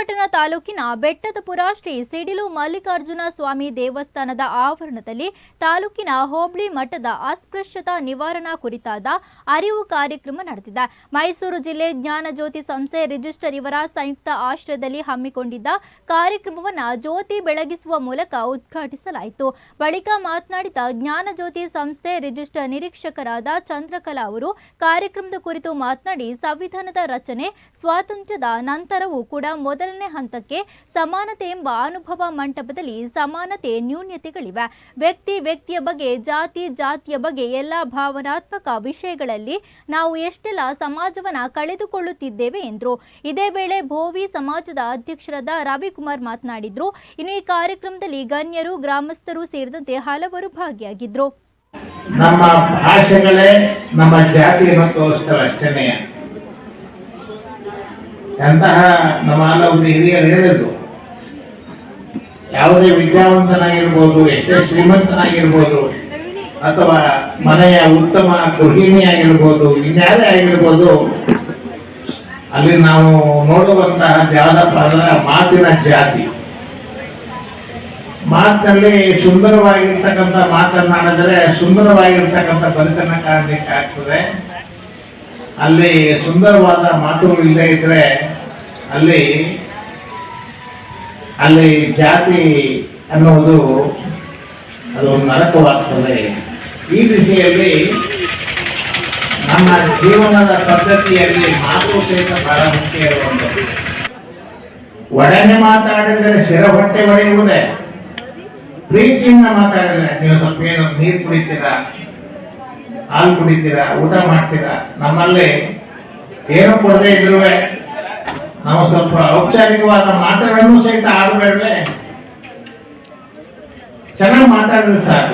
பாராட்டப்பட்டு ತಾಲೂಕಿನ ಬೆಟ್ಟದಪುರ ಶ್ರೀ ಸಿಡಿಲು ಮಲ್ಲಿಕಾರ್ಜುನ ಸ್ವಾಮಿ ದೇವಸ್ಥಾನದ ಆವರಣದಲ್ಲಿ ತಾಲೂಕಿನ ಹೋಬಳಿ ಮಠದ ಅಸ್ಪೃಶ್ಯತಾ ನಿವಾರಣಾ ಕುರಿತಾದ ಅರಿವು ಕಾರ್ಯಕ್ರಮ ನಡೆದಿದೆ. ಮೈಸೂರು ಜಿಲ್ಲೆ ಜ್ಞಾನಜ್ಯೋತಿ ಸಂಸ್ಥೆ ರಿಜಿಸ್ಟರ್ ಇವರ ಸಂಯುಕ್ತ ಆಶ್ರಯದಲ್ಲಿ ಹಮ್ಮಿಕೊಂಡಿದ್ದ ಕಾರ್ಯಕ್ರಮವನ್ನು ಜ್ಯೋತಿ ಬೆಳಗಿಸುವ ಮೂಲಕ ಉದ್ಘಾಟಿಸಲಾಯಿತು. ಬಳಿಕ ಮಾತನಾಡಿದ ಜ್ಞಾನಜ್ಯೋತಿ ಸಂಸ್ಥೆ ರಿಜಿಸ್ಟರ್ ನಿರೀಕ್ಷಕರಾದ ಚಂದ್ರಕಲಾ ಅವರು, ಕಾರ್ಯಕ್ರಮದ ಕುರಿತು ಮಾತನಾಡಿ, ಸಂವಿಧಾನದ ರಚನೆ, ಸ್ವಾತಂತ್ರ್ಯದ ನಂತರವೂ ಕೂಡ ಮೊದಲನೇ ಹಂತಕ್ಕೆ ಸಮಾನತೆ ಎಂಬ ಅನುಭವ ಮಂಟಪದಲ್ಲಿ ಸಮಾನತೆ ನ್ಯೂನ್ಯತೆಗಳಿವೆ. ವ್ಯಕ್ತಿ ವ್ಯಕ್ತಿಯ ಬಗ್ಗೆ, ಜಾತಿ ಜಾತಿಯ ಬಗ್ಗೆ ಎಲ್ಲ ಭಾವನಾತ್ಮಕ ವಿಷಯಗಳಲ್ಲಿ ನಾವು ಎಷ್ಟೆಲ್ಲ ಸಮಾಜವನ್ನ ಕಳೆದುಕೊಳ್ಳುತ್ತಿದ್ದೇವೆ ಎಂದರು. ಇದೇ ವೇಳೆ ಭೋವಿ ಸಮಾಜದ ಅಧ್ಯಕ್ಷರಾದ ರವಿಕುಮಾರ್ ಮಾತನಾಡಿದ್ರು. ಇನ್ನು ಈ ಕಾರ್ಯಕ್ರಮದಲ್ಲಿ ಗಣ್ಯರು, ಗ್ರಾಮಸ್ಥರು ಸೇರಿದಂತೆ ಹಲವರು ಭಾಗಿಯಾಗಿದ್ರು. ನಮ್ಮ ಭಾಷೆಗಳೇ ನಮ್ಮ ಜಾತಿ ಮತ್ತು ಅಷ್ಟೇನೆ ಎಂತಹ ನಮ್ಮ ಹಲವು ಹಿರಿಯರು ಹೇಳಿದ್ರು. ಯಾವುದೇ ವಿದ್ಯಾವಂತನಾಗಿರ್ಬೋದು, ಎಷ್ಟೇ ಶ್ರೀಮಂತನಾಗಿರ್ಬೋದು, ಅಥವಾ ಮನೆಯ ಉತ್ತಮ ಗೃಹಿಣಿ ಆಗಿರ್ಬೋದು ಇನ್ಯಾರೇ ಆಗಿರ್ಬೋದು, ಅಲ್ಲಿ ನಾವು ನೋಡುವಂತಹ ಜಾದ ಪದ ಮಾತಿನ ಜಾತಿ. ಮಾತಿನಲ್ಲಿ ಸುಂದರವಾಗಿರ್ತಕ್ಕಂಥ ಮಾತನ್ನಾಡಿದ್ರೆ ಸುಂದರವಾಗಿರ್ತಕ್ಕಂಥ ಬದುಕನ್ನು ಕಾಣಲಿಕ್ಕೆ ಆಗ್ತದೆ ಅಲ್ಲಿ ಸುಂದರವಾದ ಮಾತುಗಳು ಇಲ್ಲದೆ ಇದ್ರೆ ಅಲ್ಲಿ ಅಲ್ಲಿ ಜಾತಿ ಅನ್ನುವುದು ಅದು ನರಕವಾಗ್ತದೆ ಈ ವಿಷಯದಲ್ಲಿ ನಮ್ಮ ಜೀವನದ ಪದ್ಧತಿಯಲ್ಲಿ ಮಾತುಕತೆ ಬಹಳ ಮುಖ್ಯ ಇರುವಂಥದ್ದು ಒಡನೆ ಮಾತಾಡಿದರೆ ಶಿರ ಹೊಟ್ಟೆ ಒಡೆಯುವುದೇ ಪ್ರೀತಿಯಿಂದ ಮಾತಾಡಿದ್ರೆ ನೀವು ಸ್ವಲ್ಪ ಏನು ನೀರು ಕುಡಿತೀರಾ, ಹಾಲು ಕುಡಿತೀರಾ, ಊಟ ಮಾಡ್ತೀರಾ, ನಮ್ಮಲ್ಲಿ ಏನು ಕೊಡದೆ ಇದ್ರು ನಾವು ಸ್ವಲ್ಪ ಔಪಚಾರಿಕವಾದ ಮಾತುಗಳನ್ನು ಸಹಿತ ಆಡಬೇಡ್ವೆ ಚೆನ್ನಾಗಿ ಮಾತಾಡಿದ್ರೆ ಸಾಕು.